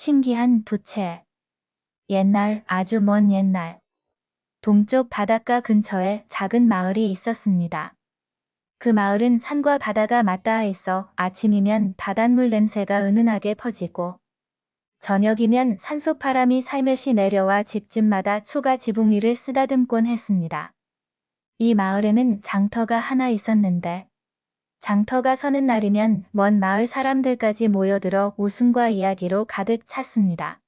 신기한 부채. 옛날 아주 먼 옛날. 동쪽 바닷가 근처에 작은 마을이 있었습니다. 그 마을은 산과 바다가 맞닿아 있어 아침이면 바닷물 냄새가 은은하게 퍼지고 저녁이면 산소바람이 살며시 내려와 집집마다 초가 지붕 위를 쓰다듬곤 했습니다. 이 마을에는 장터가 하나 있었는데 장터가 서는 날이면 먼 마을 사람들까지 모여들어 웃음과 이야기로 가득 찼습니다.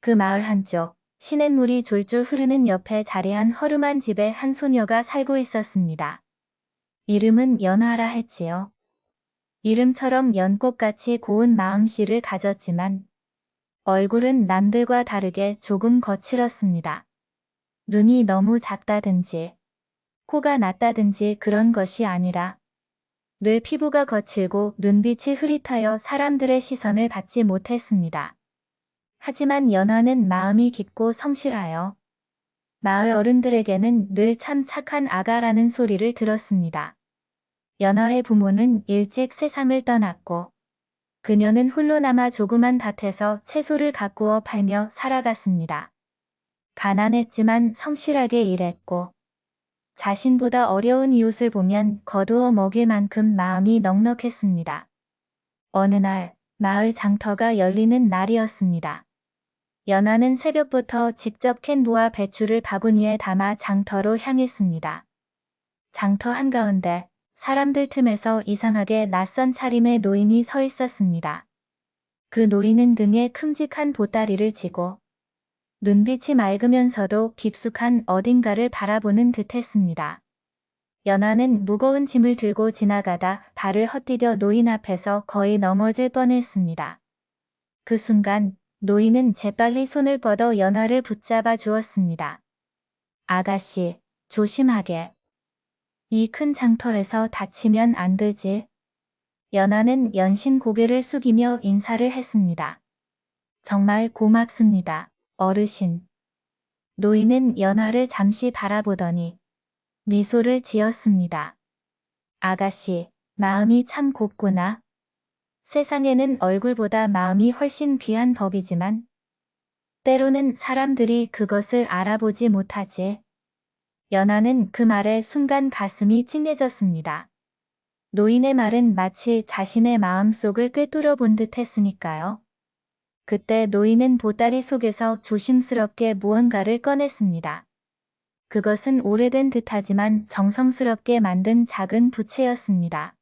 그 마을 한쪽 시냇물이 졸졸 흐르는 옆에 자리한 허름한 집에 한 소녀가 살고 있었습니다. 이름은 연하라 했지요. 이름처럼 연꽃같이 고운 마음씨를 가졌지만 얼굴은 남들과 다르게 조금 거칠었습니다. 눈이 너무 작다든지 코가 낮다든지 그런 것이 아니라 늘 피부가 거칠고 눈빛이 흐릿하여 사람들의 시선을 받지 못했습니다. 하지만 연하는 마음이 깊고 성실하여 마을 어른들에게는 늘 참 착한 아가라는 소리를 들었습니다. 연하의 부모는 일찍 세상을 떠났고 그녀는 홀로 남아 조그만 밭에서 채소를 가꾸어 팔며 살아갔습니다. 가난했지만 성실하게 일했고 자신보다 어려운 이웃을 보면 거두어 먹일 만큼 마음이 넉넉했습니다. 어느 날 마을 장터가 열리는 날이었습니다. 연하는 새벽부터 직접 캔 무와 배추를 바구니에 담아 장터로 향했습니다. 장터 한가운데 사람들 틈에서 이상하게 낯선 차림의 노인이 서 있었습니다. 그 노인은 등에 큼직한 보따리를 지고 눈빛이 맑으면서도 깊숙한 어딘가를 바라보는 듯 했습니다. 연하는 무거운 짐을 들고 지나가다 발을 헛디뎌 노인 앞에서 거의 넘어질 뻔했습니다. 그 순간 노인은 재빨리 손을 뻗어 연하를 붙잡아 주었습니다. 아가씨, 조심하게. 이 큰 장터에서 다치면 안 되지. 연하는 연신 고개를 숙이며 인사를 했습니다. 정말 고맙습니다. 어르신. 노인은 연하를 잠시 바라보더니 미소를 지었습니다. 아가씨, 마음이 참 곱구나. 세상에는 얼굴보다 마음이 훨씬 귀한 법이지만 때로는 사람들이 그것을 알아보지 못하지. 연하는 그 말에 순간 가슴이 찡해졌습니다. 노인의 말은 마치 자신의 마음속을 꿰뚫어 본 듯 했으니까요. 그때 노인은 보따리 속에서 조심스럽게 무언가를 꺼냈습니다. 그것은 오래된 듯하지만 정성스럽게 만든 작은 부채였습니다.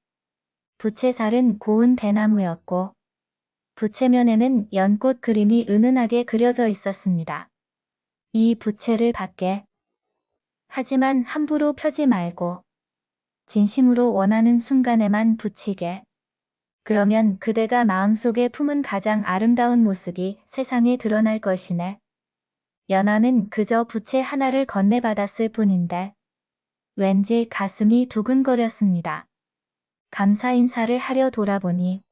부채살은 고운 대나무였고 부채면에는 연꽃 그림이 은은하게 그려져 있었습니다. 이 부채를 받게. 하지만 함부로 펴지 말고 진심으로 원하는 순간에만 붙이게. 그러면 그대가 마음속에 품은 가장 아름다운 모습이 세상에 드러날 것이네. 연하는 그저 부채 하나를 건네받았을 뿐인데 왠지 가슴이 두근거렸습니다. 감사 인사를 하려 돌아보니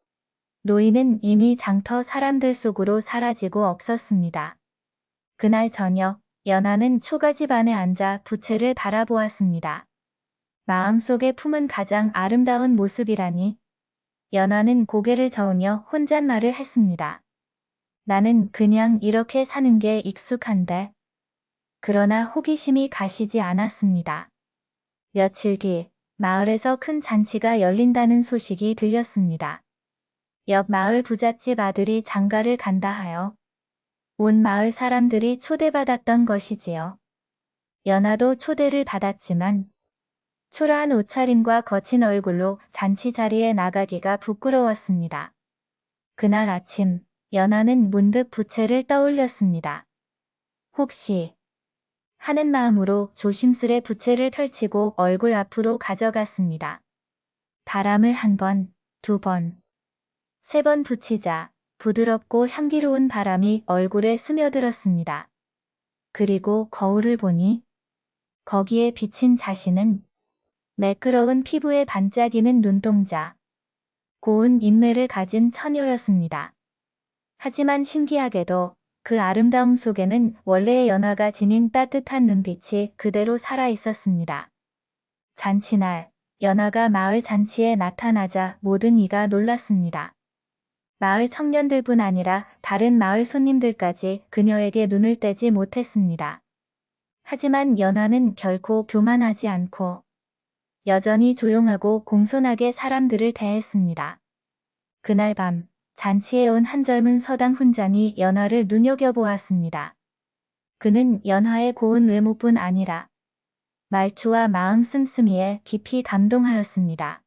노인은 이미 장터 사람들 속으로 사라지고 없었습니다. 그날 저녁 연하는 초가집 안에 앉아 부채를 바라보았습니다. 마음속에 품은 가장 아름다운 모습이라니 연하는 고개를 저으며 혼잣말을 했습니다. 나는 그냥 이렇게 사는 게 익숙한데. 그러나 호기심이 가시지 않았습니다. 며칠 뒤 마을에서 큰 잔치가 열린다는 소식이 들렸습니다. 옆 마을 부잣집 아들이 장가를 간다 하여 온 마을 사람들이 초대받았던 것이지요. 연하도 초대를 받았지만 초라한 옷차림과 거친 얼굴로 잔치 자리에 나가기가 부끄러웠습니다. 그날 아침 연하는 문득 부채를 떠올렸습니다. 혹시 하는 마음으로 조심스레 부채를 펼치고 얼굴 앞으로 가져갔습니다. 바람을 한 번, 두 번, 세 번 붙이자 부드럽고 향기로운 바람이 얼굴에 스며들었습니다. 그리고 거울을 보니 거기에 비친 자신은 매끄러운 피부에 반짝이는 눈동자, 고운 인매를 가진 처녀였습니다. 하지만 신기하게도 그 아름다움 속에는 원래의 연화가 지닌 따뜻한 눈빛이 그대로 살아 있었습니다. 잔치날, 연화가 마을 잔치에 나타나자 모든 이가 놀랐습니다. 마을 청년들뿐 아니라 다른 마을 손님들까지 그녀에게 눈을 떼지 못했습니다. 하지만 연화는 결코 교만하지 않고 여전히 조용하고 공손하게 사람들을 대했습니다. 그날 밤 잔치에 온 한 젊은 서당 훈장이 연화를 눈여겨보았습니다. 그는 연화의 고운 외모뿐 아니라 말투와 마음 씀씀이에 깊이 감동하였습니다.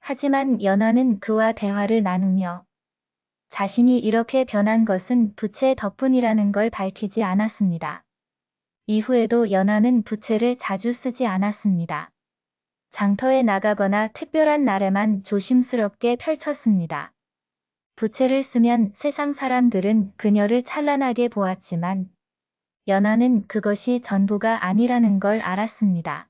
하지만 연화는 그와 대화를 나누며 자신이 이렇게 변한 것은 부채 덕분이라는 걸 밝히지 않았습니다. 이후에도 연화는 부채를 자주 쓰지 않았습니다. 장터에 나가거나 특별한 날에만 조심스럽게 펼쳤습니다. 부채를 쓰면 세상 사람들은 그녀를 찬란하게 보았지만 연하는 그것이 전부가 아니라는 걸 알았습니다.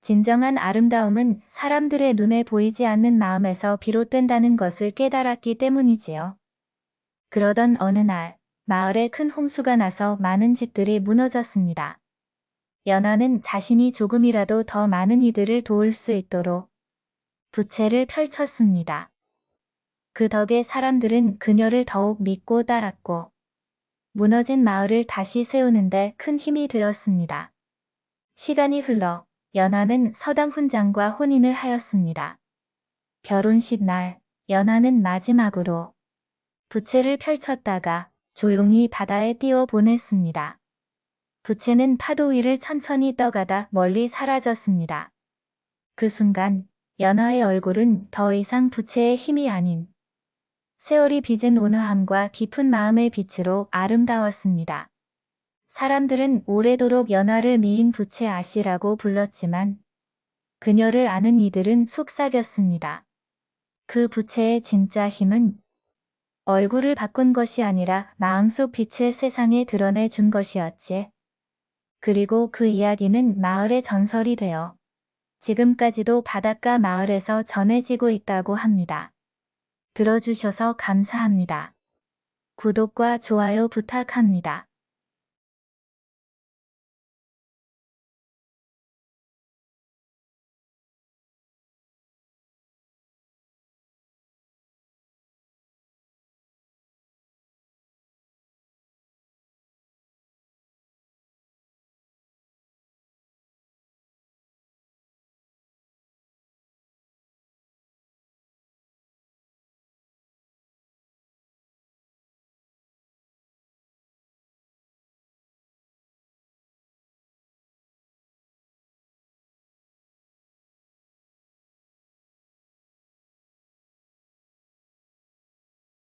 진정한 아름다움은 사람들의 눈에 보이지 않는 마음에서 비롯된다는 것을 깨달았기 때문이지요. 그러던 어느 날 마을에 큰 홍수가 나서 많은 집들이 무너졌습니다. 연하는 자신이 조금이라도 더 많은 이들을 도울 수 있도록 부채를 펼쳤습니다. 그 덕에 사람들은 그녀를 더욱 믿고 따랐고 무너진 마을을 다시 세우는데 큰 힘이 되었습니다. 시간이 흘러 연하는 서당 훈장과 혼인을 하였습니다. 결혼식 날 연하는 마지막으로 부채를 펼쳤다가 조용히 바다에 띄워 보냈습니다. 부채는 파도 위를 천천히 떠가다 멀리 사라졌습니다. 그 순간 연하의 얼굴은 더 이상 부채의 힘이 아닌 세월이 빚은 온화함과 깊은 마음의 빛으로 아름다웠습니다. 사람들은 오래도록 연화를 미인 부채 아씨라고 불렀지만 그녀를 아는 이들은 속삭였습니다. 그 부채의 진짜 힘은 얼굴을 바꾼 것이 아니라 마음속 빛을 세상에 드러내 준 것이었지. 그리고 그 이야기는 마을의 전설이 되어 지금까지도 바닷가 마을에서 전해지고 있다고 합니다. 들어주셔서 감사합니다. 구독과 좋아요 부탁합니다.